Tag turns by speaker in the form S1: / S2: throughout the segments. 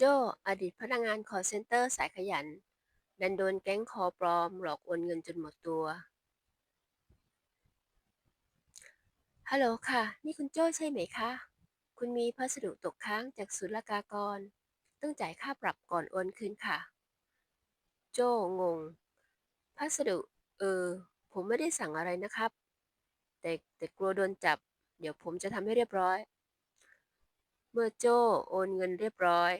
S1: โจ้อดีตพนักงานคอเซ็นเตอร์สายขยัน ดันโดนแก๊งคอปลอม หลอกโอนเงินจนหมดตัว ฮัลโหลค่ะ นี่คุณโจ้ใช่ไหมคะ คุณมีพัสดุตกค้างจากศุลกากร ต้องจ่ายค่าปรับก่อนโอนคืนค่ะ โจ้งง พัสดุ เออ ผมไม่ได้สั่งอะไรนะครับ แต่แต่กลัวโดนจับ เดี๋ยวผมจะทำให้เรียบร้อย เมื่อโจ้โอนเงินเรียบร้อย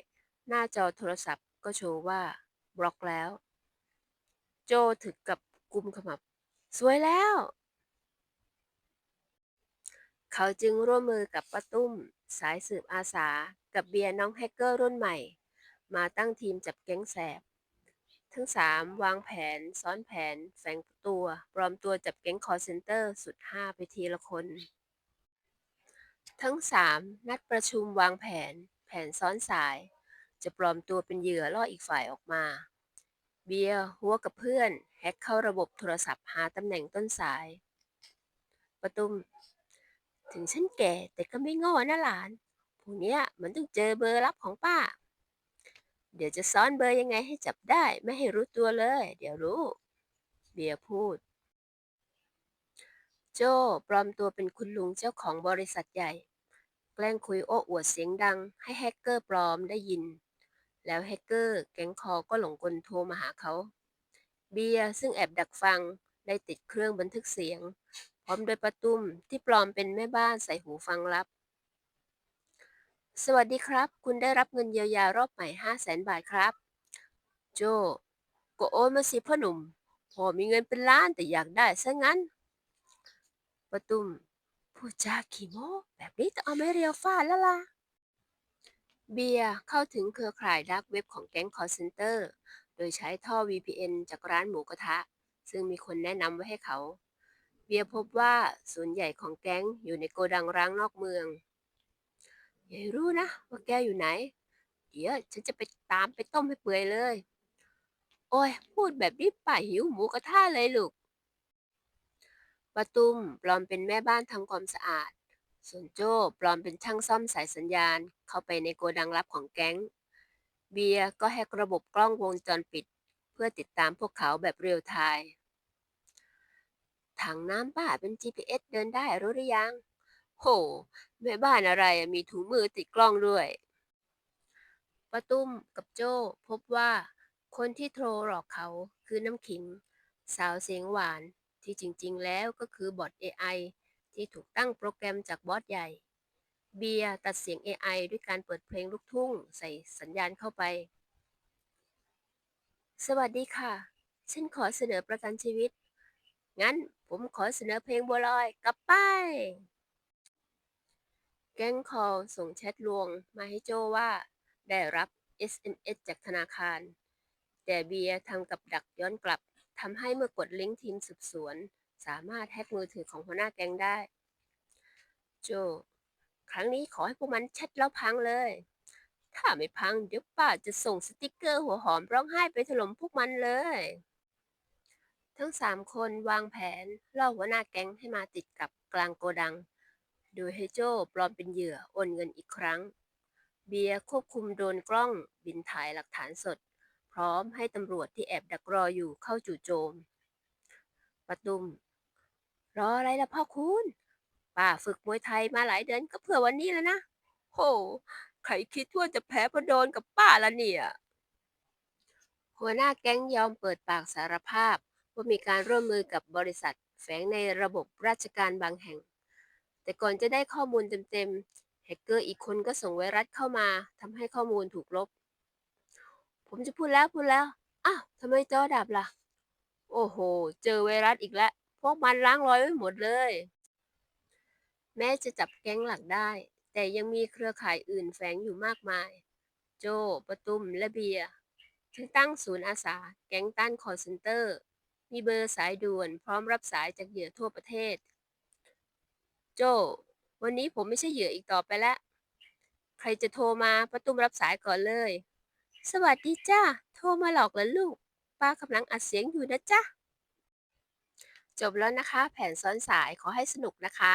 S1: หน้าจอโทรศัพท์ก็โชว์ว่าบล็อกแล้ว โจถึงกับกุมขมับ สวยแล้ว เขาจึงร่วมมือกับป้าตุ้ม สายสืบอาสา กับเบียร์น้องแฮกเกอร์รุ่นใหม่ มาตั้งทีมจับแก๊งแสบ ทั้งสามวางแผน ซ้อนแผน แฝงตัว ปลอมตัวจับแก๊งคอร์เซนเตอร์สุดห้าไปทีละคน ทั้งสามนัดประชุมวางแผน แผนซ้อนสาย จะปลอมตัวเป็นเหยื่อล่ออีกฝ่ายออกมา เบียร์หัวกับเพื่อน แฮกเข้าระบบโทรศัพท์หาตำแหน่งต้นสาย ประตุม ถึงฉันแก่แต่ก็ไม่ง่นะหลาน พวกเนี้ยมันต้องเจอเบอร์ลับของป้า เดี๋ยวจะซ้อนเบอร์ยังไงให้จับได้ ไม่ให้รู้ตัวเลย เดี๋ยวรู้ เบียร์พูด โจ้ปลอมตัวเป็นคุณลุงเจ้าของบริษัทใหญ่แกล้งคุยโอ้อวดเสียงดังให้แฮกเกอร์ปลอมได้ยิน แล้วแฮกเกอร์แก๊งคอก็หลงกลโทรมาหาเขา เบียร์ซึ่งแอบดักฟังได้ติดเครื่องบันทึกเสียง พร้อมด้วยประตุ้มที่ปลอมเป็นแม่บ้านใส่หูฟังลับ สวัสดีครับ คุณได้รับเงินเยียวยารอบใหม่ห้าแสนบาทครับ โจก็โอนมาสิพ่อหนุ่มพอมีเงินเป็นล้านแต่อยากได้ซะงั้นประตุ้มพูดจาขี้โม้แบบนี้ต้องเอาไม่เรียวฟาดแล้วล่ะ เบียร์เข้าถึงเครือข่ายดักเว็บของแก๊งคอร์เซนเตอร์ โดยใช้ท่อ VPN จากร้านหมูกระทะ ซึ่งมีคนแนะนำไว้ให้เขา เบียร์พบว่าส่วนใหญ่ของแก๊งอยู่ในโกดังร้างนอกเมือง อย่าให้รู้นะว่าแกอยู่ไหน เดี๋ยวฉันจะไปตามไปต้มให้เปื่อยเลย โอ้ย พูดแบบนี้ป่าหิวหมูกระทะเลยลูกป้าตุ้มปลอมเป็นแม่บ้านทำความสะอาด ส่วนโจ้ปลอมเป็นช่างซ่อมสายสัญญาณ เข้าไปในโกดังลับของแก๊ง เบียร์ก็แฮกระบบกล้องวงจรปิด เพื่อติดตามพวกเขาแบบเรียลไทม์ถังน้ำป้าเป็น GPS เดินได้รู้หรือยัง โห แม่บ้านอะไรมีถุงมือติดกล้องด้วยป้าตุ้มกับโจ้พบว่า คนที่โทรหลอกเขาคือน้ำขิง สาวเสียงหวานที่จริงๆแล้วก็คือบอท AI ที่ถูกตั้งโปรแกรมจากบอสใหญ่ เบียตัดเสียง AI ด้วยการเปิดเพลงลูกทุ่งใส่สัญญาณเข้าไป สวัสดีค่ะ ฉันขอเสนอประกันชีวิต งั้นผมขอเสนอเพลงบัวลอยกลับไป แก๊งคอลส่งแชทลวงมาให้โจว่าได้รับ SMS จากธนาคาร แต่เบียร์ทำกับดักย้อนกลับทำให้เมื่อกดลิงก์ทีมสืบสวน สามารถแฮ็กมือถือของหัวหน้าแก๊งได้ โจ ครั้งนี้ขอให้พวกมันแชทแล้วพังเลย ถ้าไม่พังเดี๋ยวป้าจะส่งสติกเกอร์หัวหอมร้องไห้ไปถล่มพวกมันเลย ทั้งสามคนวางแผนล่อหัวหน้าแก๊งให้มาติดกับกลางโกดัง โดยให้โจปลอมเป็นเหยื่อโอนเงินอีกครั้ง เบียร์ควบคุมโดนกล้องบินถ่ายหลักฐานสด พร้อมให้ตำรวจที่แอบดักรออยู่เข้าจู่โจม ประตุมรออะไรล่ะพ่อคุณป้าฝึกมวยไทยมาหลายเดือนก็เพื่อวันนี้แล้วนะโหใครคิดว่าจะแพ้เพราะโดนกับป้าละเนี่ย หัวหน้าแก๊งยอมเปิดปากสารภาพ ว่ามีการร่วมมือกับบริษัท แฝงในระบบราชการบางแห่ง แต่ก่อนจะได้ข้อมูลเต็มๆแฮกเกอร์อีกคนก็ส่งไวรัสเข้ามาทำให้ข้อมูลถูกลบ ผมจะพูดแล้วพูดแล้ว อ้าวทำไมจอดับล่ะ โอ้โห เจอไวรัสอีกแล้ว พวกมันล้างรอยไว้หมดเลย แม้จะจับแก๊งหลักได้ แต่ยังมีเครือข่ายอื่นแฝงอยู่มากมาย โจ ประตุม และเบียร์จึงตั้งศูนย์อาสา แก๊งต้านคอร์เซนเตอร์ มีเบอร์สายด่วนพร้อมรับสายจากเหยื่อทั่วประเทศ โจ วันนี้ผมไม่ใช่เหยื่ออีกต่อไปแล้ว ใครจะโทรมาประตุมรับสายก่อนเลย สวัสดีจ้า โทรมาหลอกเหรอลูก ป้ากำลังอัดเสียงอยู่นะจ๊ะ จบแล้วนะคะ แผนซ้อนสายขอให้สนุกนะคะ